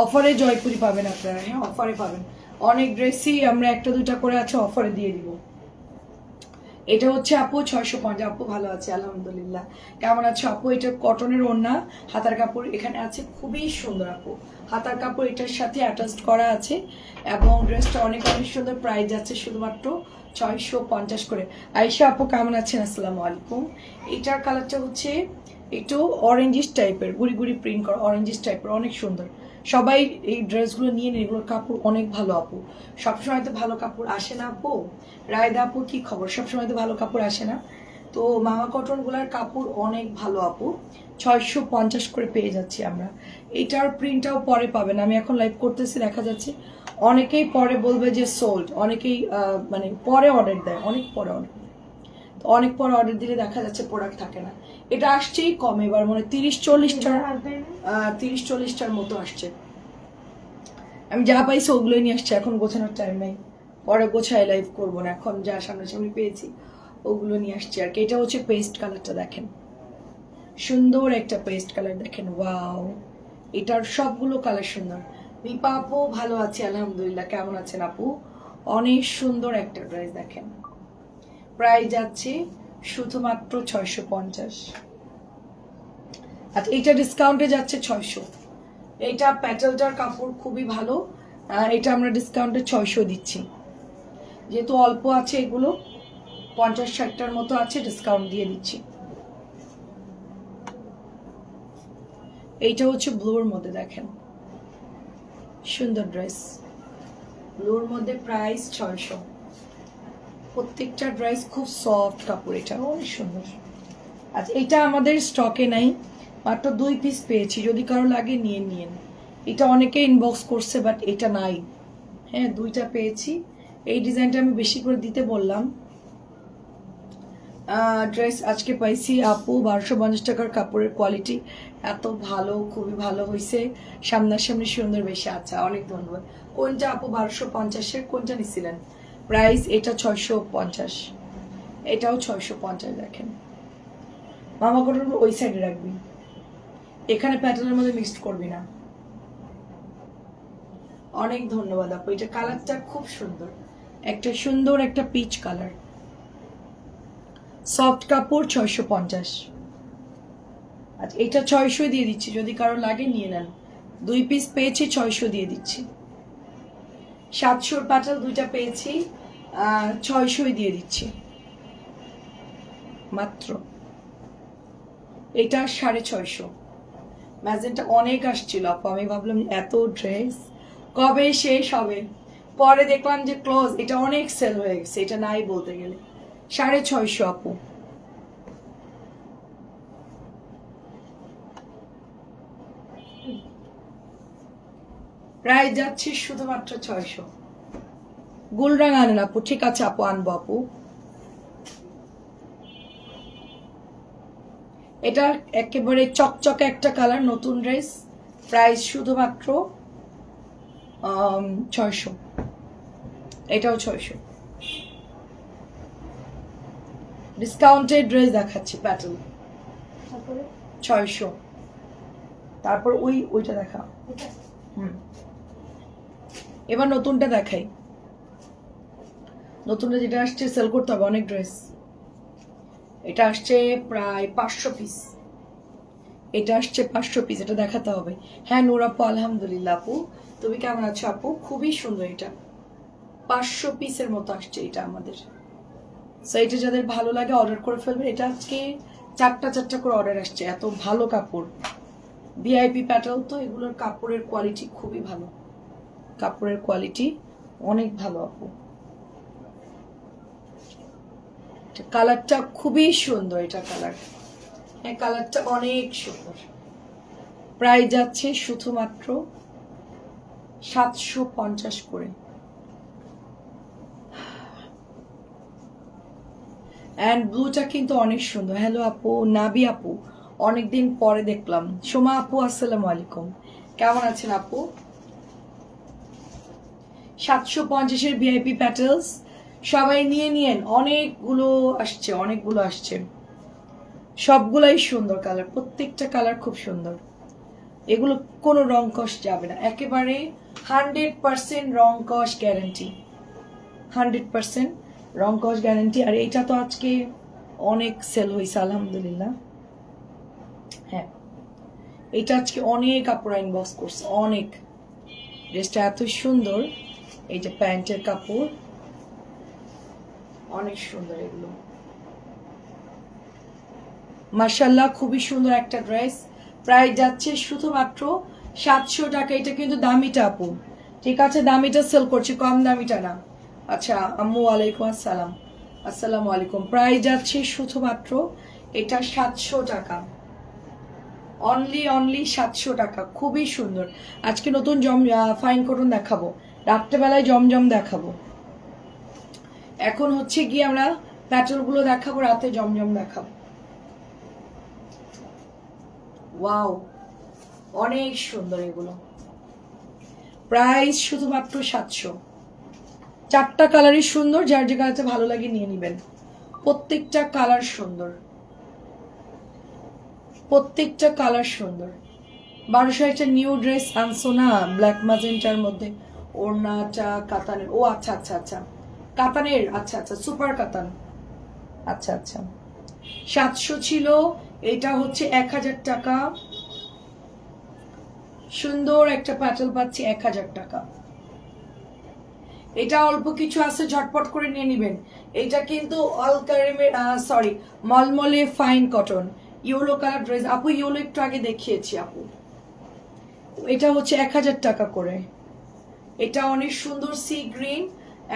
অফারে জয়পুরি পাবেন আপনারা হ্যাঁ অফারে পাবেন। অনেক ড্রেসই আমরা একটা দুটা করে আছে অফারে দিয়ে দিব। এটা হচ্ছে আপু ছয়শো পঞ্চাশ আপু ভালো আছে, আলহামদুলিল্লাহ। কেমন আছে আপু? এটা কটনের ওড়না, হাতার কাপড় এখানে আছে, খুবই সুন্দর আপু। হাতার কাপড় এটার সাথে অ্যাটাচড করা আছে এবং ড্রেসটা অনেক অনেক সুন্দর। প্রাইস আছে শুধুমাত্র ছয়শো পঞ্চাশ করে। আয়সা আপু, কেমন আছেন? আসসালামু আলাইকুম। এটার কালারটা হচ্ছে একটু অরেঞ্জিস টাইপের গুড়ি গুড়ি প্রিন্ট করা অরেঞ্জিস টাইপের অনেক সুন্দর। সবাই এই ড্রেসগুলো নিয়ে নিন, এগুলোর কাপড় অনেক ভালো আপু। সবসময় তো ভালো কাপড় আসে না আপু। রায়দা আপু, কি খবর? সবসময় তো ভালো কাপড় আসে না। তো মামা কটনগুলোর কাপড় অনেক ভালো আপু। ছয়শো পঞ্চাশ করে পেয়ে যাচ্ছি আমরা। এটার প্রিন্টটাও পরে পাবেন। আমি এখন লাইভ করতেছি, দেখা যাচ্ছে। অনেকেই পরে বলবে যে সোল্ড অনেকেই মানে পরে অর্ডার দেয়, অনেক পরে অর্ডার অনেক পর অর্ডার দিলে দেখা যাচ্ছে প্রোডাক্ট থাকে না। এটা আসছেই কম এবার মনে তিরিশ চল্লিশটার তিরিশ চল্লিশটার মতো আসছে। আমি যা পাইছি ওগুলোই নিয়ে আসছি এখন গোছানোর টাইম নেই। পরে গোছায় লাইভ করব না এখন যা সামনাসামনি পেয়েছি ওগুলো নিয়ে আসছি। আর কি এটা হচ্ছে পেস্ট কালারটা দেখেন। সুন্দর একটা পেস্ট কালার দেখেন ওয়াও এটার সবগুলো কালার সুন্দর। মিপা আপু ভালো আছে আলহামদুলিল্লাহ। কেমন আছেন আপু? অনেক সুন্দর একটা ড্রেস দেখেন। প্রাইস যাচ্ছে শুধুমাত্র ছয়শো পঞ্চাশ। আচ্ছা এইটা ডিসকাউন্টে যাচ্ছে ছয়শো। এইটা প্যাটেলটার কাপড় খুবই ভালো এটা আমরা ডিসকাউন্টে ছয়শো দিচ্ছি। যেহেতু অল্প আছে এগুলো পঞ্চাশ ষাটটার মতো আছে ডিসকাউন্ট দিয়ে দিচ্ছি। এইটা হচ্ছে ব্লুর মধ্যে দেখেন। সুন্দর ড্রেস ব্লুর মধ্যে প্রাইস ছয়শো। প্রত্যেকটা ড্রেস খুব সফট কাপড় এটা, অনেক সুন্দর। আচ্ছা এটা আমাদের স্টকে নাই, মাত্র দুই পিস পেয়েছি, যদি কারও লাগে নিয়ে নিন এটা অনেকে ইনবক্স করছে বাট এটা নাই। হ্যাঁ দুইটা পেয়েছি। এই ডিজাইনটা আমি বেশি করে দিতে বললাম। ড্রেস আজকে পাইছি, আপু, বারোশো পঞ্চাশ টাকার কাপড়ের কোয়ালিটি এত ভালো, খুবই ভালো হয়েছে সামনাসামনি সুন্দর বেশি। আচ্ছা অনেক ধন্যবাদ। কোনটা আপু বারোশো পঞ্চাশের, কোনটা নিছিলেন? প্রাইস এটা ছয়শো পঞ্চাশ। এটাও ছয়শো পঞ্চাশ দেখেন। মামা কটন ওই সাইডে রাখবি। এখানে প্যাটার্নের মধ্যে মিক্সড করবি না। অনেক ধন্যবাদ আপু, এটা কালারটা খুব সুন্দর। একটা সুন্দর একটা পিচ কালার সফট কাপড় ছয়শো পঞ্চাশ। আচ্ছা এটা ছয়শো দিয়ে দিচ্ছি, যদি কারও লাগে নিয়ে নেন। দুই পিস পেয়েছি, ছয়শো দিয়ে দিচ্ছি। সাতশোর পাটাল দুইটা পেয়েছি। ছয়শোই দিয়ে দিচ্ছি। মাত্র। এটা সাড়ে ছয়শো। ম্যাজেন্টা অনেক আসছিল, আপু। আমি ভাবলাম, এত ড্রেস? কবে শেষ হবে? পরে দেখলাম যে ক্লোজ, এটা অনেক সেল হয়ে গেছে, এটা নাই বলতে গেলে। সাড়ে ছয়শো, আপু। প্রায় যাচ্ছে শুধুমাত্র ছয়শো। গুলরাং আনেন আপু ঠিক আছে আপু আনব আপু। এটা একেবারে চকচকে একটা কালার নতুন ড্রেস। প্রাইস শুধুমাত্র ছয়শো। এটাও ছয়শো। ডিসকাউন্টেড ড্রেস দেখাচ্ছি প্যাটার্ন ছয়শো। তারপর ওই ওইটা দেখা হুম। এবার নতুনটা দেখাই। নতুনটা যেটা আসছে সেল করতে হবে অনেক ড্রেস এটা আসছে প্রায় পাঁচশো পিস এটা আসছে পাঁচশো পিস এটা দেখাতে হবে। হ্যাঁ নূর আপু, আলহামদুলিল্লাহ আপু। তুমি কেমন আছো আপু? খুবই সুন্দর এটা। পাঁচশো পিসের মতো আসছে এটা আমাদের। সো এটা যাদের ভালো লাগে অর্ডার করে ফেলবে এটা আজকে চারটা চারটা করে অর্ডার আসছে। এত ভালো কাপড়। ভিআইপি প্যাটার্ন তো, এগুলোর কাপড়ের কোয়ালিটি খুবই ভালো। কাপড়ের কোয়ালিটি অনেক ভালো আপু। কালারটা খুবই সুন্দর এটা কালার। হ্যাঁ কালারটা অনেক সুন্দর। প্রায় যাচ্ছে শুধুমাত্র সাতশো পঞ্চাশ করে। অ্যান্ড ব্লুটা কিন্তু অনেক সুন্দর। হ্যালো আপু, নাবি আপু, অনেকদিন পরে দেখলাম। সোমা আপু, আসসালামু আলাইকুম। কেমন আছেন আপু? সাতশো পঞ্চাশের ভিআইপি প্যাটেলস সবাই নিয়ে নিয়েন, অনেকগুলো আসছে অনেকগুলো আসছে। সবগুলাই সুন্দর কালার, প্রত্যেকটা কালার খুব সুন্দর। এগুলো কোনো রং কষ যাবে না, একেবারে হান্ড্রেড পার্সেন্ট রং কষ গ্যারেন্টি। হান্ড্রেড পার্সেন্ট রং কষ গ্যারেন্টি, আর এটা তো আজকে অনেক সেল হয়েছে আলহামদুলিল্লাহ। হ্যাঁ এটা আজকে অনেক আপুরা ইনবক্স করছে, অনেক। ড্রেসটা এত সুন্দর, এই যে প্যান্টের কাপড়। অনেক সুন্দর এগুলো। মার্শাল্লাহ খুবই সুন্দর একটা ড্রেস। প্রায় যাচ্ছে শুধুমাত্র সাতশো টাকা। এটা কিন্তু দামিটা আপু। ঠিক আছে, দামিটা সেল করছি, কম দামিটা না। আচ্ছা আম্মু ওয়ালাইকুম আসসালাম। আসসালামু আলাইকুম। প্রায় যাচ্ছে শুধুমাত্র এটা সাতশো টাকা। অনলি অনলি সাতশো টাকা। খুবই সুন্দর। আজকে নতুন জম ফাইন করুন দেখাবো। রাত্রেবেলায় জমজম দেখাবো। এখন হচ্ছে গিয়ে আমরা প্যাটেলগুলো দেখাবো, রাতে জমজম দেখাবো। ওয়াও, অনেক সুন্দর এগুলো। প্রাইস শুধুমাত্র সাতশো। চারটা কালারই সুন্দর, যার যে কালারটা ভালো লাগে নিয়ে নেবেন। প্রত্যেকটা কালার সুন্দর। প্রত্যেকটা কালার সুন্দর। বারোশো একটা নিউ ড্রেস আনছো না ব্ল্যাক মাজেন্টার মধ্যে, ওড়নাটা, কাতানের, ও আচ্ছা আচ্ছা আচ্ছা। কাতানের আচ্ছা আচ্ছা সুপার কাতান। আচ্ছা আচ্ছা। সাতশো ছিল এটা হচ্ছে এক হাজার টাকা। সুন্দর একটা প্যাটেল পাচ্ছি এক হাজার টাকা। এটা অল্প কিছু আছে ঝটপট করে নিয়ে নেবেন। এটা কিন্তু অল কারিমের sorry মলমলে fine cotton yellow colour dress আপু ইয়েলো একটু আগে দেখিয়েছি আপু। এটা হচ্ছে এক হাজার টাকা করে। এটা অনেক সুন্দর সি গ্রিন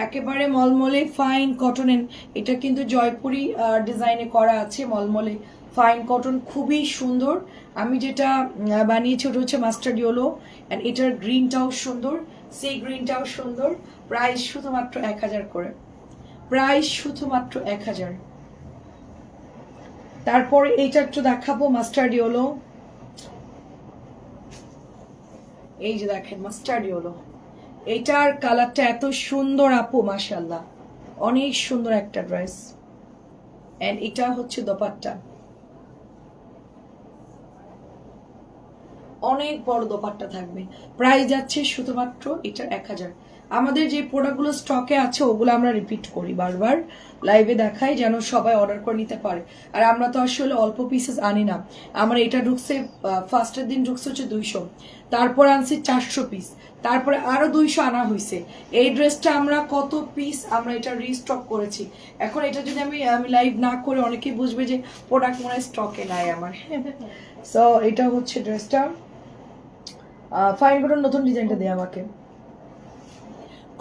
একেবারে মলমলে ফাইন কটনের এটা কিন্তু জয়পুরি ডিজাইনে করা আছে মলমলে। ফাইন কটন খুবই সুন্দর। আমি যেটা বানিয়েছি ওটা হচ্ছে মাস্টার্ড ইয়েলো অ্যান্ড এটার গ্রিনটাও সুন্দর। সি গ্রিনটাও সুন্দর। প্রাইস শুধুমাত্র এক হাজার করে। প্রাইস শুধুমাত্র এক হাজার। তারপর এইটা একটু দেখাবো মাস্টার্ড ইয়েলো এই যে দেখেন মাস্টার্ড ইয়েলো এটার কালারটা এত সুন্দর, আপু মাসাল্লাহ অনেক সুন্দর একটা ড্রেস। অ্যান্ড এটা হচ্ছে দোপাট্টা। অনেক বড় দোপাট্টা থাকবে। প্রাইস যাচ্ছে শুধুমাত্র এটার এক হাজার। আমাদের যে প্রোডাক্টগুলো স্টকে আছে, ওগুলো আমরা রিপিট করি বারবার। লাইভে দেখাই যেন সবাই অর্ডার করে নিতে পারে। আর আমরা তো আসলে অল্প পিসেস আনি না। আমার এটা ঢুকছে ফার্স্টের দিন ঢুকছে হচ্ছে দুইশো। তারপর আনছি চারশো পিস তারপরে আরও দুইশো আনা হয়েছে এই ড্রেসটা আমরা কত পিস আমরা এটা রিস্টক করেছি। এখন এটা যদি আমি আমি লাইভ না করে অনেকেই বুঝবে যে প্রোডাক্ট মনে হয় স্টকে নাই আমার। সো এটা হচ্ছে ড্রেসটা ফাইন কটন নতুন ডিজাইনটা দেয় আমাকে।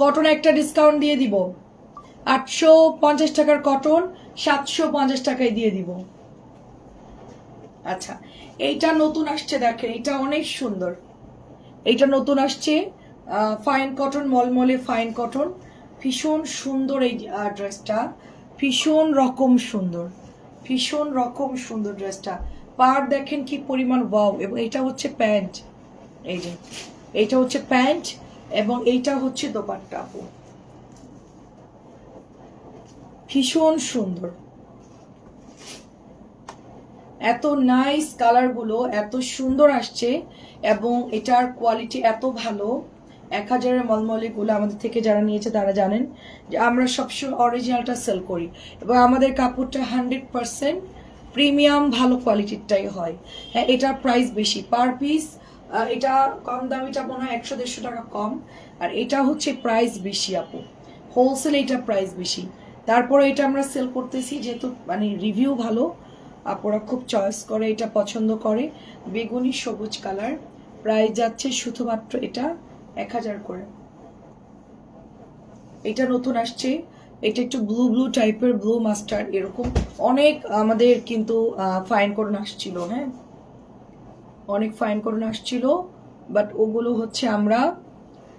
কটন একটা ডিসকাউন্ট দিয়ে দিব। আটশো পঞ্চাশ টাকার কটন, সাতশো পঞ্চাশ টাকায় দিয়ে দিব। আচ্ছা এইটা নতুন আসছে দেখেন এটা অনেক সুন্দর। এইটা নতুন আসছে ফাইন কটন মলমলে ফাইন কটন ভীষণ সুন্দর এই ড্রেসটা ভীষণ রকম সুন্দর। ভীষণ রকম সুন্দর ড্রেসটা পার দেখেন কি পরিমাণ ওয়াও এবং এটা হচ্ছে প্যান্ট। এই যে, এইটা হচ্ছে প্যান্ট। এবং এইটা হচ্ছে দোপাট্টা আপু। ভীষণ সুন্দর। এত নাইস কালারগুলো এত সুন্দর আসছে এবং এটার কোয়ালিটি এত ভালো। এক হাজারের মলমলিগুলো আমাদের থেকে যারা নিয়েছে তারা জানেন যে আমরা সবসময় অরিজিনালটা সেল করি। এবং আমাদের কাপড়টা হান্ড্রেড পারসেন্ট প্রিমিয়াম ভালো কোয়ালিটিরটাই হয়। হ্যাঁ এটার প্রাইস বেশি। পার পিস এটা কম দামিটা মনে হয় একশো দেড়শো টাকা কম। আর এটা হচ্ছে প্রাইস বেশি আপু। হোলসেল এটা প্রাইস বেশি। তারপরে এটা আমরা সেল করতেছি, যেহেতু মানে রিভিউ ভালো, আপুরা খুব চয়েস করে, এটা পছন্দ করে। বেগুনি সবুজ কালার প্রাইস যাচ্ছে শুধুমাত্র এটা এক হাজার করে। এটা নতুন আসছে, এটা একটু ব্লু ব্লু টাইপের ব্লু মাস্টার এরকম। অনেক আমাদের কিন্তু ফাইন করুন আসছিল হ্যাঁ? অনেক ফাইন করুন আসছিল বাট ওগুলো হচ্ছে আমরা,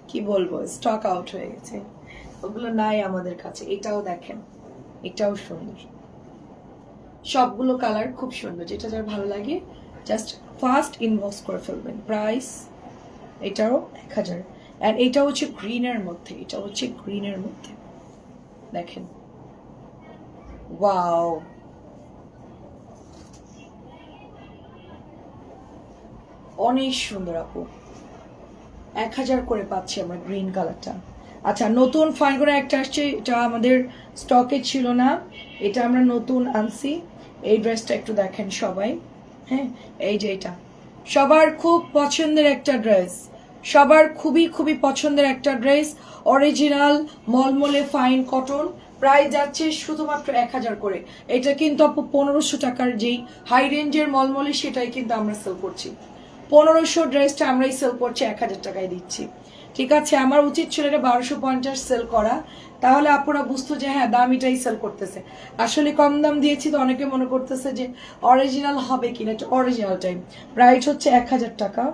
কি বলব স্টক আউট হয়ে গেছে। ওগুলো নাই আমাদের কাছে, এটাও দেখেন, এটাও সুন্দর। সবগুলো কালার খুব সুন্দর, যেটা যার ভালো লাগে জাস্ট ফার্স্ট ইনবক্স করে ফেলবেন প্রাইস এটাও এক হাজার। অ্যান্ড এটা হচ্ছে গ্রিনের মধ্যে, এটা হচ্ছে গ্রিনের মধ্যে। দেখেন। ওয়াও অনেক সুন্দর আপু। এক হাজার করে পাচ্ছি আমরা গ্রিন কালারটা আচ্ছা নতুন ফাইন করে একটা আসছে, এটা আমাদের স্টকে ছিল না। এটা আমরা নতুন আনছি। এই ড্রেসটা একটু দেখেন সবাই। হ্যাঁ এই যে এটা। সবার খুব পছন্দের একটা ড্রেস সবার খুবই খুবই পছন্দের একটা ড্রেস অরিজিনাল মলমলে ফাইন কটন প্রায় যাচ্ছে শুধুমাত্র এক হাজার করে। এটা কিন্তু আপু পনেরোশো টাকার যেই হাই রেঞ্জের মলমলে, সেটাই কিন্তু আমরা সেল করছি। পনেরোশো ড্রেসটা আমরাই সেল করছি এক হাজার টাকায় দিচ্ছি। ঠিক আছে, আমার উচিত ছিল এটা বারোশো পঞ্চাশ সেল করা। তাহলে আপনারা বুঝতো যে হ্যাঁ দামিটাই সেল করতেছে। আসলে কম দাম দিয়েছি তো অনেকে মনে করতেছে যে অরিজিনাল হবে কিনা, এটা অরিজিনাল টাইম প্রাইস হচ্ছে এক হাজার টাকা।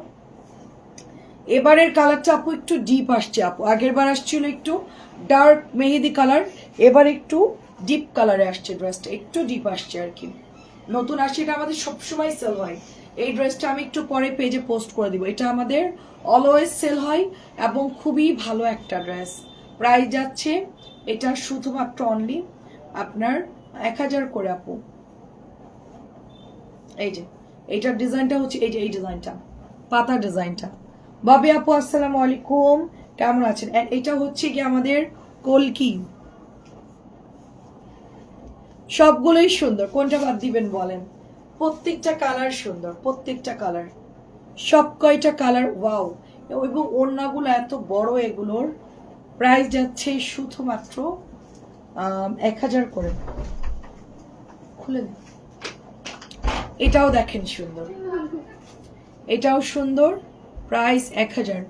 এবারের কালারটা আপু একটু ডিপ আসছে আপু। আগের বার আসছিল একটু ডার্ক মেহেদি কালার এবার একটু ডিপ কালারে আসছে ড্রেসটা একটু ডিপ আসছে আর কি। নতুন আসছে, এটা আমাদের সবসময় সেল হয়। এই ড্রেসটা আমি একটু পরে পেজে পোস্ট করে দিব। এটা আমাদের অলওয়েজ সেল হয় এবং খুবই ভালো একটা ড্রেস। প্রাইস যাচ্ছে, এটা শুধুমাত্র অনলি আপনার এক হাজার করে আপু। এই যে এইটার ডিজাইনটা হচ্ছে, এই যে, এই ডিজাইনটা পাতা ডিজাইনটা। বাবি আপু, আসসালামু আলাইকুম, কেমন আছেন? এটা হচ্ছে কি আমাদের কলকি। সবগুলোই সুন্দর, কোনটা বাদ দিবেন বলেন? প্রত্যেকটা কালার সুন্দর, প্রত্যেকটা কালার সব কয়টা কালার ওয়াও এবং ওড়নাগুলো এত বড়, এগুলোর প্রাইস যাচ্ছে শুধুমাত্র এক হাজার করে। খুলে এটাও দেখেন সুন্দর। এটাও সুন্দর প্রাইস এক হাজার।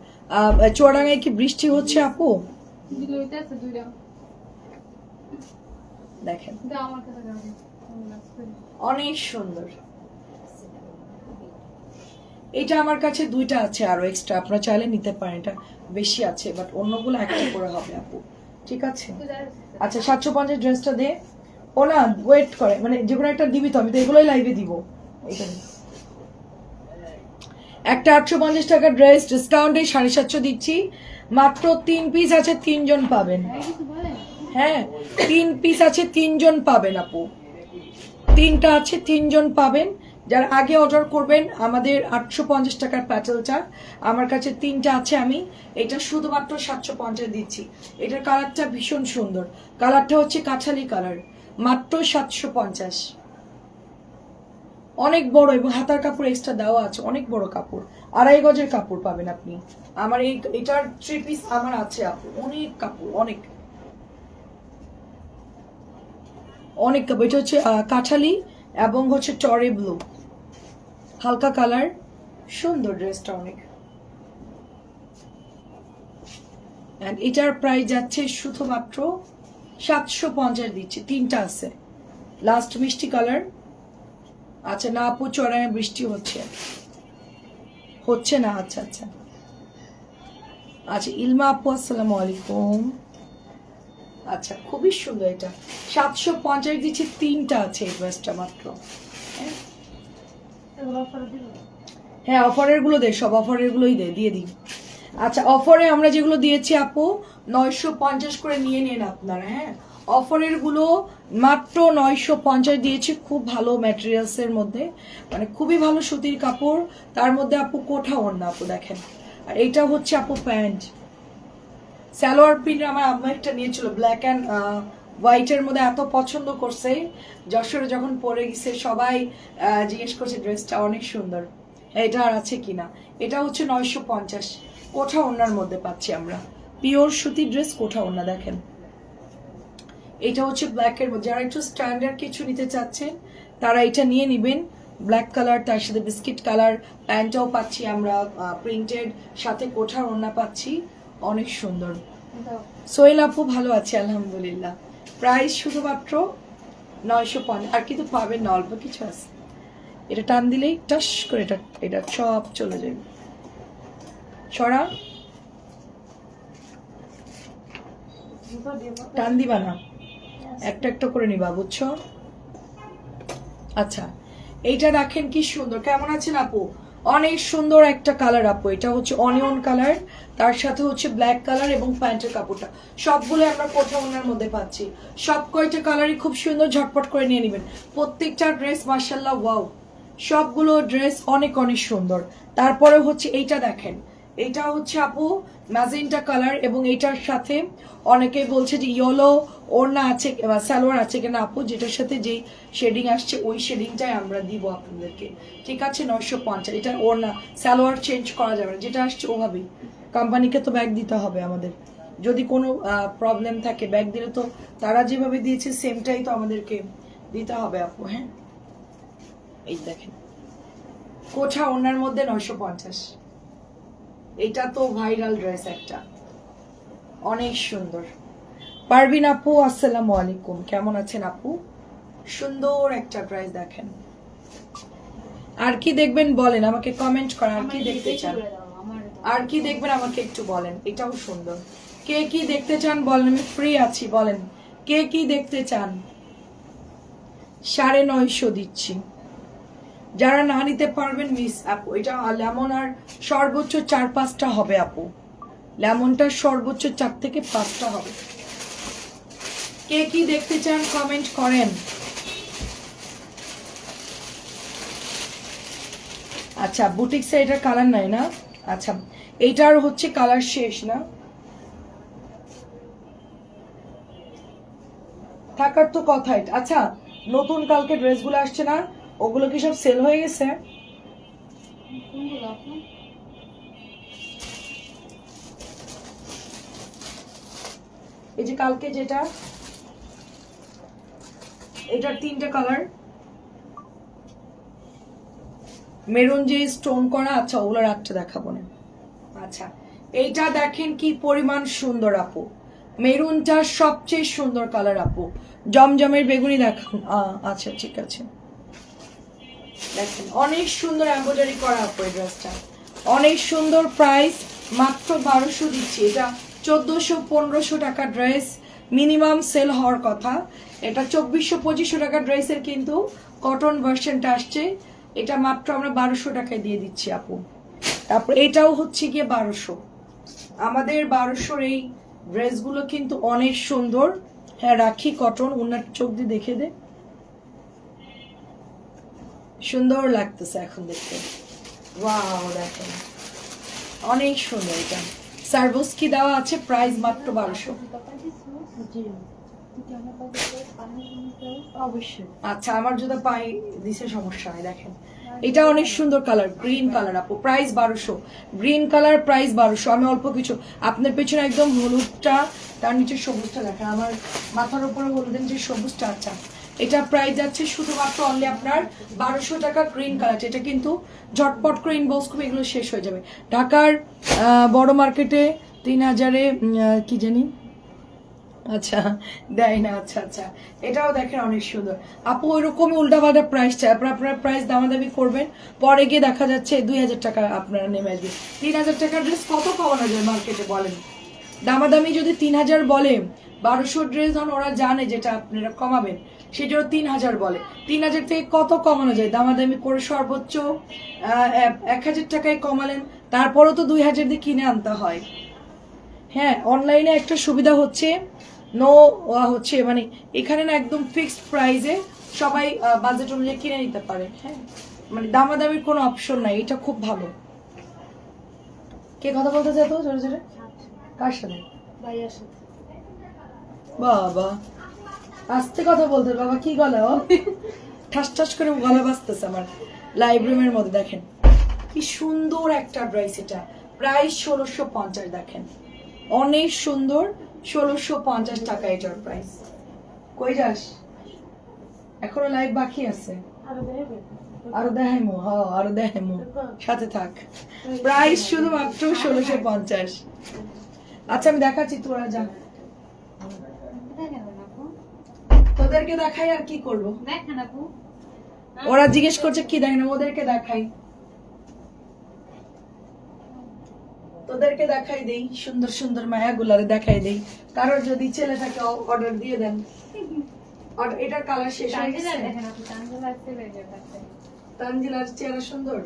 চুয়াডাঙ্গায় কি বৃষ্টি হচ্ছে আপু দিলে ওইটা আছে দুইটা দেখেন। অনেক সুন্দর। এটা আমার কাছে দুইটা আছে আরও এক্সট্রা আপনারা চাইলে নিতে পারেন এটা বেশি আছে বাট অন্যগুলো একটা করে হবে আপু। ঠিক আছে? আচ্ছা সাতশো পঞ্চাশ ড্রেসটা দে। ও না ওয়েট করে। মানে যে কোনো একটা দিবি তো আমি তো এগুলোই লাইভে দিব। দে। একটা আটশো পঞ্চাশ টাকার ড্রেস ডিসকাউন্টে সাড়ে সাতশো দিচ্ছি। মাত্র তিন পিস আছে তিনজন পাবেন। হ্যাঁ তিন পিস আছে, তিনজন পাবেন আপু। তিনটা আছে, তিনজন পাবেন। যারা আগে অর্ডার করবেন, আমাদের আটশো পঞ্চাশ টাকার প্যাটেল প্যাটেলটা আমার কাছে তিনটা আছে আমি। এটা শুধুমাত্র সাতশো পঞ্চাশ দিচ্ছি। এটার কালারটা ভীষণ সুন্দর। কালারটা হচ্ছে কাঁঠালি কালার মাত্র সাতশো পঞ্চাশ। অনেক বড় এবং হাতার কাপড় এক্সট্রা দেওয়া আছে। অনেক বড় কাপড়। আড়াই গজের কাপড় পাবেন আপনি। আমার এই, এটার থ্রি পিস আমার আছে আপু। অনেক কাপড়, অনেক। অনেক কাপড় এটা হচ্ছে কাঠালি এবং হচ্ছে টরে ব্লু। হালকা কালার, সুন্দর ড্রেসটা অনেক। এটার প্রাইস যাচ্ছে শুধুমাত্র সাতশো পঞ্চাশ দিচ্ছে, তিনটা আছে। লাস্ট মিষ্টি কালার আচ্ছা না আপু চড়ায় বৃষ্টি হচ্ছে। হচ্ছে না আচ্ছা আচ্ছা। আচ্ছা ইলমা আপু, আসসালামু আলাইকুম। আচ্ছা খুবই সুন্দর এটা। সাতশো পঞ্চাশ দিচ্ছে তিনটা আছে এই ড্রেসটা মাত্র। হ্যাঁ? এগুলো অফারে হ্যাঁ অফারেরগুলো দে সব অফারের গুলোই দে দিয়ে দিই। আচ্ছা অফারে আমরা যেগুলো দিয়েছি আপু নয়শো পঞ্চাশ করে নিয়ে নিন আপনারা হ্যাঁ? অফারেরগুলো মাত্র নয়শো পঞ্চাশ দিয়েছি খুব ভালো ম্যাটেরিয়ালস এর মধ্যে। মানে খুবই ভালো সুতির কাপড় তার মধ্যে আপু কোঠা ওড়না আপু দেখেন। আর এইটা হচ্ছে আপু প্যান্ট। সালোয়ার প্রিন্ট আমার আম্মা একটা নিয়েছিল ব্ল্যাক অ্যান্ড হোয়াইটের মধ্যে এত পছন্দ করছে। যশোরে যখন পরে গেছে, সবাই জিজ্ঞেস করছে ড্রেসটা অনেক সুন্দর। এটা আর আছে কিনা? এটা হচ্ছে নয়শো পঞ্চাশ। কোঠা ওনার মধ্যে পাচ্ছি আমরা। পিওর সুতি ড্রেস কোঠা ওনা দেখেন। এটা হচ্ছে ব্ল্যাকের মধ্যে। যারা একটু স্ট্যান্ডার্ড কিছু নিতে চাচ্ছেন, তারা এটা নিয়ে নেবেন। ব্ল্যাক কালার তার সাথে বিস্কিট কালার প্যান্টটাও পাচ্ছি আমরা প্রিন্টেড সাথে কোঠার ওড়না পাচ্ছি। অনেক সুন্দর। সোহেল আপু ভালো আছে আলহামদুলিল্লাহ। প্রাইস শুধুমাত্র নয়শো পঞ্চাশ আর কিন্তু পাবেন না অল্প কিছু আছে। এটা টান দিলেই টাস করে এটা এটা সব চলে যাবে। সরা। টান দিবা না। একটা একটা করে নিবা বুঝছ? আচ্ছা এইটা রাখেন কি সুন্দর। কেমন আছেন আপু? অনেক সুন্দর একটা কালার আপু। এটা হচ্ছে অনিয়ন কালার তার সাথে হচ্ছে ব্ল্যাক কালার এবং প্যান্টের কাপড়টা। সবগুলো আমরা কোঠা মধ্যে পাচ্ছি। সব কয়টা কালারই খুব সুন্দর ঝটপট করে নিয়ে নেবেন। প্রত্যেকটা ড্রেস মার্শাল্লাহ ওয়াও সবগুলো ড্রেস অনেক অনেক সুন্দর। তারপরে হচ্ছে এইটা দেখেন। এটা হচ্ছে আপু ম্যাজেন্টা কালার এবং এটার সাথে অনেকে বলছে যে ইয়েলো ওড়না আছে, বা সালোয়ার আছে কিনা আপু, যেটার সাথে যেই শেডিং আসছে, ওই শেডিংটাই আমরা দিব আপনাদেরকে। ঠিক আছে, নয়শো পঞ্চাশ। এটা ওড়না, সালোয়ার চেঞ্জ করা যাবে না। যেটা আসছে ওভাবেই কোম্পানিকে তো ব্যাগ দিতে হবে আমাদের। যদি কোনো প্রবলেম থাকে ব্যাগ দিলে তো তারা যেভাবে দিয়েছে সেমটাই তো আমাদেরকে দিতে হবে আপু হ্যাঁ? এই দেখেন। কোঠা ওনার মধ্যে নয়শো পঞ্চাশ। এটা তো ভাইরাল ড্রেস একটা। অনেক সুন্দর। পারবিন আপু আসসালামু আলাইকুম। কেমন আছেন আপু? সুন্দর একটা ড্রেস দেখেন। আর কি দেখবেন বলেন? আমাকে কমেন্ট করেন আর কি দেখতে চান? আর কি দেখবেন? আমাকে একটু বলেন। এটাও সুন্দর। কে কি দেখতে চান বলেন? আমি ফ্রি আছি বলেন। কে কি দেখতে চান? সাড়ে নয়শো দিচ্ছি। যারা না নিতে পারবেন, মিস আপু, এটা লেমন আর সর্বোচ্চ চার পাঁচটা হবে আপু। লেমনটা সর্বোচ্চ চার থেকে পাঁচটা হবে। কে কি দেখতে চান কমেন্ট করেন। আচ্ছা বুটিক্সে এটার কালার নাই না? আচ্ছা এইটার হচ্ছে কালার শেষ না? থাকার তো কথাই। আচ্ছা নতুন কালকে ড্রেসগুলো আসছে না? ওগুলো কি সব সেল হয়ে গেছে? এই যে কালকে যেটা, এটার তিনটে কালার মেরুন যে স্টোন করা আচ্ছা ওগুলো রাতটা দেখাবো না। আচ্ছা এইটা দেখেন কি পরিমাণ সুন্দর, আপু। মেরুনটা সবচেয়ে সুন্দর কালার আপু। জমজমের বেগুনি দেখান। আচ্ছা ঠিক আছে। দেখেন, অনেক সুন্দর এমব্রয়ডারি করা আপু ড্রেসটা অনেক সুন্দর প্রাইস মাত্র বারোশো দিচ্ছি। এটা চোদ্দোশো, পনেরোশো টাকা ড্রেস মিনিমাম সেল হওয়ার কথা। এটা চব্বিশশো, পঁচিশশো টাকা ড্রেসের কিন্তু কটন ভার্সনটা আসছে। এটা মাত্র আমরা বারোশো টাকায় দিয়ে দিচ্ছি, আপু। তারপর এটাও হচ্ছে গিয়ে বারোশো। আমাদের বারোশোর এই ড্রেসগুলো কিন্তু অনেক সুন্দর। হ্যাঁ রাখি কটন ওনার চোখ দিয়ে দেখে দে। সুন্দর লাগতেছে এখন দেখতে। ওয়াও দেখেন। অনেক সুন্দর এটা। সার্ভিস কি দেওয়া আছে প্রাইস মাত্র বারোশো। আচ্ছা আমার যদি পাই দিছে সমস্যা দেখেন। এটা অনেক সুন্দর কালার গ্রিন কালার আপু। প্রাইস বারোশো। গ্রিন কালার প্রাইস বারোশো। আমি অল্প কিছু। আপনার পেছনে একদম হলুদটা তার নিচে সবুজটা দেখেন। আমার মাথার উপরে হলুদের নিচে সবুজটা আচ্ছা এটা প্রাইস যাচ্ছে শুধুমাত্র অনলি আপনার বারোশো টাকা গ্রিন কালার এটা কিন্তু ঝটপট করে ইনবক্স করবে, এগুলো শেষ হয়ে যাবে। ঢাকার বড় মার্কেটে তিন হাজারে কি জানি? আচ্ছা দেয় না আচ্ছা আচ্ছা। এটাও দেখেন অনেক সুন্দর। আপু, ওইরকমই উল্টাপাল্টা প্রাইস চাই। আপনার আপনার প্রাইস দামাদামি করবেন, পরে গিয়ে দেখা যাচ্ছে দুই হাজার টাকা আপনারা নেমে আসবে। তিন হাজার টাকার ড্রেস কত কমানো যায় মার্কেটে বলেন? দামাদামি যদি তিন হাজার বলে, বারোশো ড্রেস ধরুন, ওরা জানে যেটা আপনারা কমাবেন। জন্য তিন হাজার বলে। তিন হাজার থেকে কত কমানো যায়? দামাদামি করে সর্বোচ্চ এক- হাজার টাকায় কমালেন তারপরও তো দুই হাজার দিয়ে কিনে আনতে হয়। হ্যাঁ অনলাইনে একটা সুবিধা হচ্ছে নো হচ্ছে মানে এখানে না একদম ফিক্সড প্রাইসে সবাই বাজেট অনুযায়ী কিনে নিতে পারে। হ্যাঁ মানে দামাদামির কোনো অপশন নাই এটা খুব ভালো। কে কথা বলতে চায় তো জোরে জোরে? কার সাথে? ভাইয়ার সাথে। বাবা। আস্তে কথা বলতে বাবা কি গলা ও? ঠাস ঠাস করে গলা বাজতেছে আমার। লাইভ রুমের মধ্যে দেখেন। কি সুন্দর একটা ড্রেস এটা। প্রাইস ষোলোশো পঞ্চাশ দেখেন। অনেক সুন্দর ষোলোশো পঞ্চাশ টাকা এটার প্রাইস কই যাস? এখনও লাইভ বাকি আছে। আরও দেখাইমু হ আরও দেখাইমু। সাথে থাক। প্রাইস শুধুমাত্র ষোলোশো পঞ্চাশ। আচ্ছা আমি দেখাচ্ছি তোরা যা দেখেন আপু তোদেরকে দেখাই আর কি করব? ওরা জিজ্ঞেস করছে কি দেখেন ওদেরকে দেখাই। তোদেরকে দেখাই দেই সুন্দর সুন্দর মায়াগুলারে দেখাই দেই। কারোর যদি ছেলে থাকে অর্ডার দিয়ে দেন। এটার কালার শেষ হয়ে গেছে। তানজিলার চেহারা সুন্দর।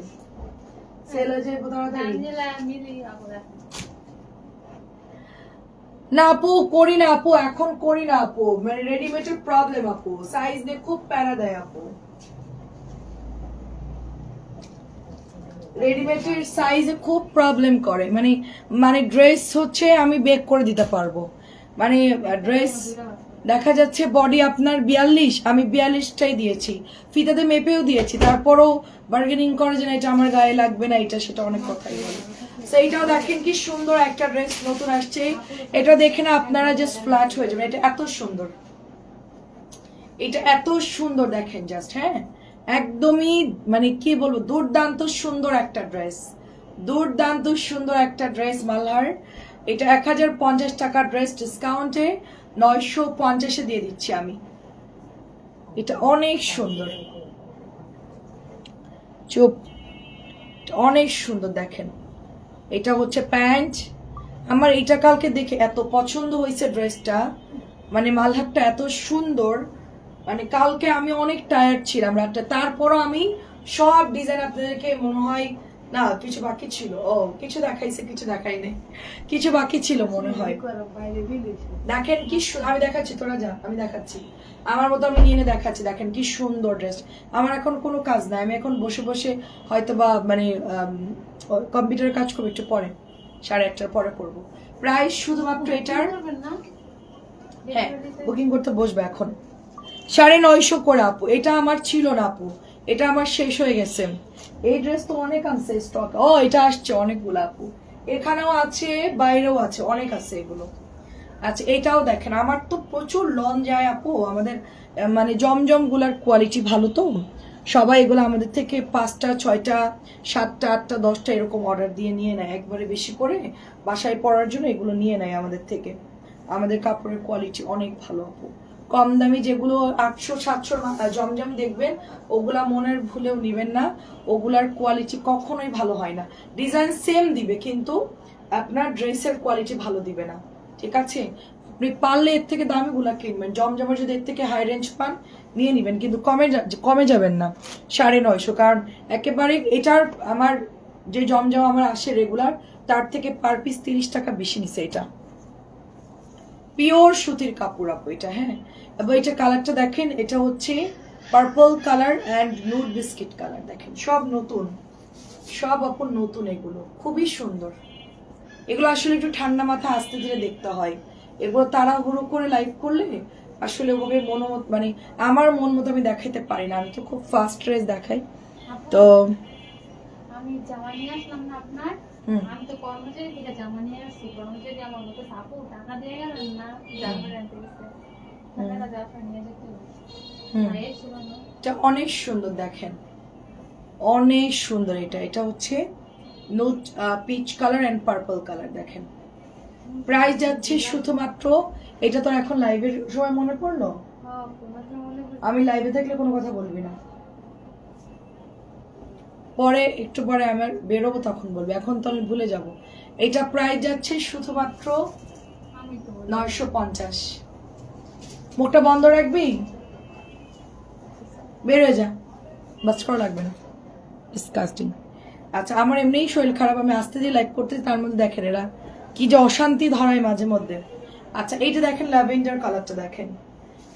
সেল যে তাড়াতাড়ি। তানজিলা মিলি না আপু, করি না আপু, এখন করি না আপু। মানে রেডিমেডের প্রবলেম আপু। সাইজ নিয়ে খুব প্যারা দেয় আপু। সাইজে খুব প্রবলেম করে। মানে মানে ড্রেস হচ্ছে আমি বেক করে দিতে পারব। মানে ড্রেস দেখা যাচ্ছে বডি আপনার বিয়াল্লিশ, আমি বিয়াল্লিশটাই দিয়েছি। ফিতাতে মেপেও দিয়েছি। তারপরও বার্গেনিং করে যে না, এটা আমার গায়ে লাগবে না, এটা সেটা অনেক কথাই বলে। এইটাও দেখেন কি সুন্দর একটা ড্রেস নতুন আসছে। এটা দেখে আপনারা জাস্ট ফ্ল্যাট হয়ে যাবেন। এটা এত সুন্দর। এটা এত সুন্দর দেখেন জাস্ট হ্যাঁ? একদমই মানে কি বলব, দুর্দান্ত সুন্দর একটা ড্রেস দুর্দান্ত সুন্দর একটা ড্রেস মালহার। এটা এক হাজার পঞ্চাশ টাকার ড্রেস ডিসকাউন্টে নয়শো পঞ্চাশে দিয়ে দিচ্ছি আমি। এটা অনেক সুন্দর। চুপ। অনেক সুন্দর দেখেন। এটা হচ্ছে প্যান্ট। আমার এটা কালকে দেখে এত পছন্দ হয়েছে ড্রেসটা। মানে মালহারটা এত সুন্দর। মানে কালকে আমি অনেক টায়ার্ড ছিলাম রাতটা তারপরও আমি সব ডিজাইন আপনাদেরকে মনে হয় না কিছু বাকি ছিল। ও কিছু দেখাইছে কিছু দেখাই দেখাইনি কিছু বাকি ছিল মনে হয়। দেখেন কি আমি দেখাচ্ছি তোরা যা আমি দেখাচ্ছি। আমার মতো আমি নিয়ে দেখাচ্ছি দেখেন কি সুন্দর ড্রেস আমার এখন কোনো কাজ নাই আমি এখন বসে বসে হয়তো বা মানে কম্পিউটার কাজ করব একটু পরে সাড়ে একটার পরে করব। প্রায় শুধুমাত্র এটার হ্যাঁ বুকিং করতে বসবে এখন। সাড়ে নয়শো করে আপু এটা আমার ছিল না আপু। এটা আমার শেষ হয়ে গেছে। এই ড্রেস তো অনেক আছে স্টক ও, এটা আসছে অনেকগুলো আপু। এখানেও আছে, বাইরেও আছে, অনেক আছে এগুলো। আচ্ছা এটাও দেখেন, আমার তো প্রচুর লন যায় আপু, আমাদের মানে জমজমগুলার কোয়ালিটি ভালো তো। সবাই এগুলো আমাদের থেকে পাঁচটা, ছয়টা, সাতটা, আটটা, দশটা এরকম অর্ডার দিয়ে নিয়ে নেয় একবারে বেশি করে। বাসায় পরার জন্য এগুলো নিয়ে নেয় আমাদের থেকে। আমাদের কাপড়ের কোয়ালিটি অনেক ভালো আপু। কম দামি যেগুলো আটশো, সাতশো জমজম দেখবেন, ওগুলা মনের ভুলেও নিবেন না। ওগুলার কোয়ালিটি কখনোই ভালো হয় না। ডিজাইন সেম দিবে, কিন্তু আপনার ড্রেসের কোয়ালিটি ভালো দিবে না। ঠিক আছে? আপনি পারলে এর থেকে দামি গুলা কিনবেন। জমজমের যদি এর থেকে হাই রেঞ্জ পান, নিয়ে নিবেন, কিন্তু কমে কমে যাবেন না। সাড়ে নয়শো। কারণ একেবারে এটার আমার যে জমজম আমার আসে রেগুলার তার থেকে পার পিস তিরিশ টাকা বেশি নিছে এটা। পিওর সুতির কাপড় আপু এটা হ্যাঁ? এবং এটা কালারটা দেখেন এটা হচ্ছে purple colour and nude biscuit colour দেখেন। সব নতুন। সব আপু নতুন এগুলো। খুবই সুন্দর। এগুলো আসলে একটু ঠান্ডা মাথা আস্তে ধীরে দেখতে হয়। এগুলো তাড়াহুড়ো করে লাইভ করলে আসলে ওভাবে মন মানে আমার মন মতো আমি দেখাইতে পারি না। আমি তো খুব ফাস্ট রেস দেখাই। তো আমি আসলাম না আপনার। আমি তো কর্মচারী থেকে জামা নিয়ে আসছি। কর্মচারী আমার মতো টাকা দিয়ে না জামা আনতে গেছে টাকাটা জাফর নিয়ে যেতে এটা অনেক সুন্দর দেখেন। অনেক সুন্দর এটা। এটা হচ্ছে nude peach colour and purple colour দেখেন। প্রাইস যাচ্ছে শুধুমাত্র এটা তো এখন লাইভের সময় মনে পড়ল? হয় আমি লাইভে থাকলে কোনো কথা বলবি না। পরে, একটু পরে আমার বেরোবো তখন বলবি। এখন তো আমি ভুলে যাব। এটা প্রাইস যাচ্ছে শুধুমাত্র নয়শো পঞ্চাশ। মুখটা বন্ধ রাখবি? বের হয়ে যা। বাস করা লাগবে না। ডিসকাস্টিং আচ্ছা আমার এমনিই শরীর খারাপ, আমি আসতে দিয়ে লাইক করতেছি তার মধ্যে দেখেন এরা। কি যে অশান্তি ধরায় মাঝে মধ্যে। আচ্ছা এইটা দেখেন ল্যাভেন্ডার কালারটা দেখেন।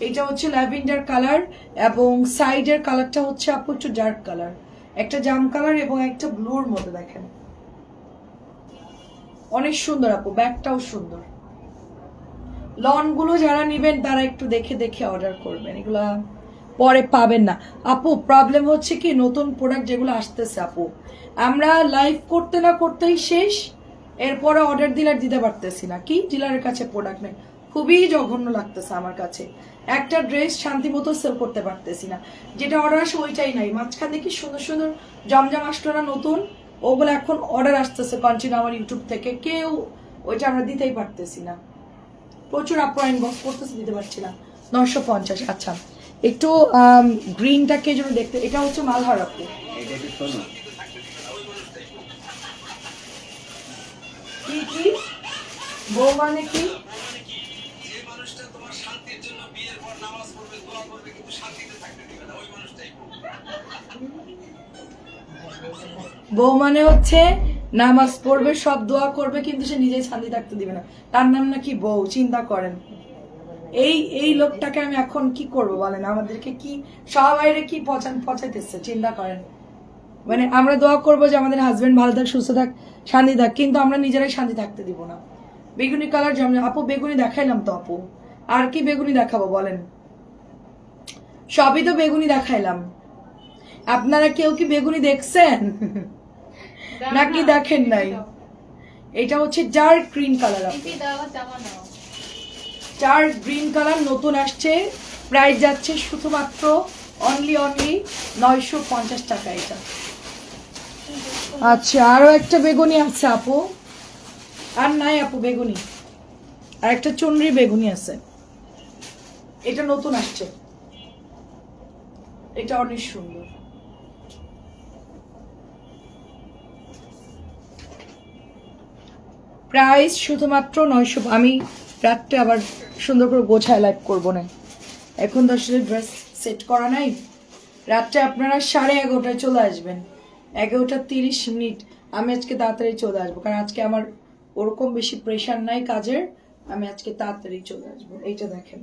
এইটা হচ্ছে ল্যাভেন্ডার কালার এবং সাইডের কালারটা হচ্ছে আপু একটু ডার্ক কালার। একটা জাম কালার এবং একটা ব্লুর মধ্যে দেখেন। অনেক সুন্দর আপু, ব্যাগটাও সুন্দর। লনগুলো যারা নেবেন, তারা একটু দেখে দেখে অর্ডার করবেন। এগুলা পরে পাবেন না। আপু প্রবলেম হচ্ছে কি, নতুন প্রোডাক্ট যেগুলো আসতেছে আপু, আমরা লাইভ করতে না করতেই শেষ, এরপরে অর্ডার দিলে আর দিতে পারতেছি না। কি? ডিলারের কাছে প্রোডাক্ট নেই। খুবই জঘন্য লাগতেছে আমার কাছে। একটা ড্রেস শান্তি মতো সেল করতে পারতেছি না। যেটা অর্ডার আসে ওইটাই নাই। মাঝখানে কি সুন্দর সুন্দর জমজম আসলো না নতুন? ওগুলো এখন অর্ডার আসতেছে কন্টিনিউ আমার ইউটিউব থেকে। কেউ ওইটা আমরা দিতেই পারতেছি না। প্রচুর আপনার ইনবক্স করতেছে দিতে পারছি না। নশো পঞ্চাশ আচ্ছা। একটু গ্রিনটাকে যেন দেখতে এটা হচ্ছে মালহার আপু। কি কি? বউ মানে কি? বউ। মানে হচ্ছে নামাজ পড়বে, সব দোয়া করবে, কিন্তু সে নিজেই শান্তি থাকতে দিবে না। তার নাম নাকি বউ, চিন্তা করেন। এই এই লোকটাকে আমি এখন কি করব বলেন? আমাদেরকে কি সবাইরে কি পচান পচাইতেছে? চিন্তা করেন। মানে আমরা দোয়া করব যে আমাদের হাজবেন্ড ভালো থাক, সুস্থ থাক, শান্তি থাক, কিন্তু আমরা নিজেরাই শান্তি থাকতে দিব না। বেগুনি কালার যেমন আপু, বেগুনি দেখাইলাম তো আপু। আর কি বেগুনি দেখাবো বলেন? সবই তো বেগুনি দেখাইলাম। আপনারা কেউ কি বেগুনি দেখছেন? নাকি দেখেন নাই? এটা হচ্ছে dark green colour dark green colour নতুন আসছে। প্রাইস যাচ্ছে শুধুমাত্র অনলি অনলি নয়শো পঞ্চাশ টাকা এটা। আচ্ছা আরও একটা বেগুনি আছে আপু। আর নাই আপু বেগুনি। আর একটা চন্ডি বেগুনি আছে। এটা নতুন আসছে। এটা অনেক সুন্দর। প্রাইস শুধুমাত্র নয়শো, আমি রাত্রে আবার সুন্দর করে গোছায় লাইভ করব না। এখন তো আসলে ড্রেস সেট করা নাই। রাত্রে আপনারা সাড়ে এগারোটায় চলে আসবেন। এগারোটা তিরিশ মিনিট। আমি আজকে তাড়াতাড়ি চলে আসব, কারণ আজকে আমার ওরকম বেশি প্রেশার নাই কাজের। আমি আজকে তাড়াতাড়ি চলে আসব। এইটা দেখেন।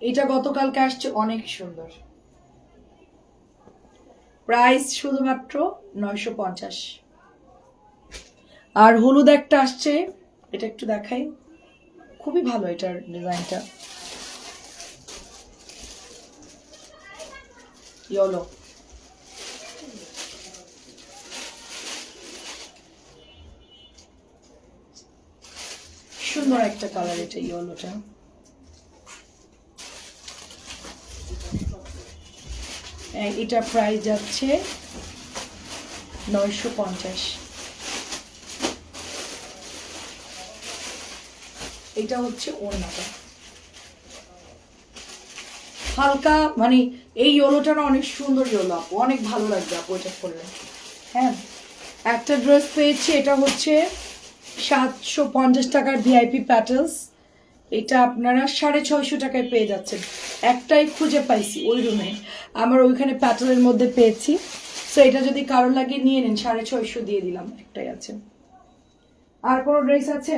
এটা গতকালকে আসছে অনেক সুন্দর। প্রাইস শুধুমাত্র নয়শো পঞ্চাশ। আর হলুদ একটা আসছে, এটা একটু দেখাই। খুবই ভালো এটার ডিজাইনটা। ইয়েলো। সুন্দর একটা কালার এটা, ইয়েলোটা। এটা প্রাইস যাচ্ছে নয়শো পঞ্চাশ। এটা হচ্ছে ওড়নাটা। হালকা মানে এই ইয়েলোটা না অনেক সুন্দর ইয়েলো আপু, অনেক ভালো লাগবে আপু এটা করলে হ্যাঁ একটা ড্রেস পেয়েছি, এটা হচ্ছে সাতশো পঞ্চাশ টাকার ভিআইপি প্যাটেলস এটা আপনারা সাড়ে ছয়শো টাকায় পেয়ে যাচ্ছেন। একটাই খুঁজে পাইছি ওই রুমে আমার ওইখানে প্যাটেলের মধ্যে পেয়েছি। সো এটা যদি কারও লাগে নিয়ে নিন, সাড়ে ছয়শো দিয়ে দিলাম, একটাই আছে। আর কোনো ড্রেস আছে?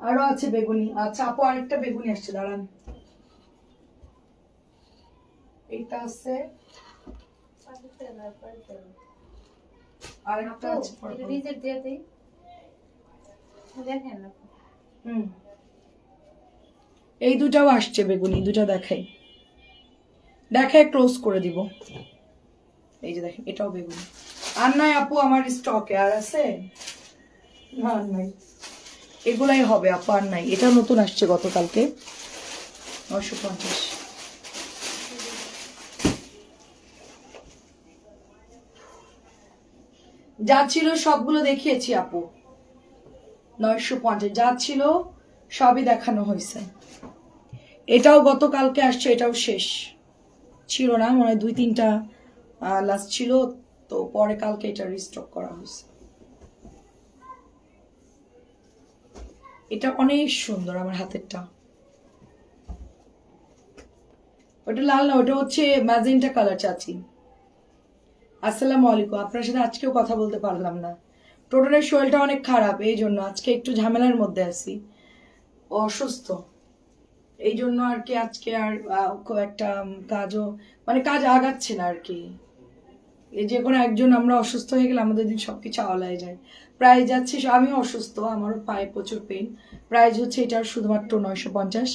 আরও আছে বেগুনি। আচ্ছা আপু, আরেকটা বেগুনি আসছে, দাঁড়ান। এইটা আছে। আরেকটা আছে দেখেন হুম। এই দুটাও আসছে, বেগুনি, দুটা দেখাই। দেখায় ক্লোজ করে দিব। এই যে দেখেন, এটাও বেগুনি। আর নাই আপু, আমার স্টকে আর আছে? না নাই। এগুলাই হবে আপু, আর নাই। এটা নতুন আসছে গতকালকে। নশো পঞ্চাশ। যা ছিল সবগুলো দেখিয়েছি আপু। নয়শো পঞ্চাশ, যা ছিল সবই দেখানো হয়েছে। এটাও গতকালকে আসছে, এটাও শেষ। ছিল না, মনে দুই, তিনটা লাস্ট ছিল, তো পরে কালকে এটা রিস্টক করা হয়েছে। এটা অনেক সুন্দর আমার হাতেরটা। ওটা লাল না, ওটা হচ্ছে ম্যাজেন্টা কালার, চাচি। আসসালামু আলাইকুম, আপনার সাথে আজকেও কথা বলতে পারলাম না। টোটালের শরীরটা অনেক খারাপ, এই জন্য আজকে একটু ঝামেলার মধ্যে আছি। অসুস্থ। এই জন্য আর কি আজকে আর খুব একটা কাজও মানে কাজ আগাচ্ছে না আর কি। এই যে কোনো একজন আমরা অসুস্থ হয়ে গেলে আমাদের দিন সবকিছু আওলায় যায়। প্রাইজ যাচ্ছে, আমিও অসুস্থ, আমারও পায়ে প্রচুর পেন প্রাইজ হচ্ছে এটার শুধুমাত্র নয়শো পঞ্চাশ।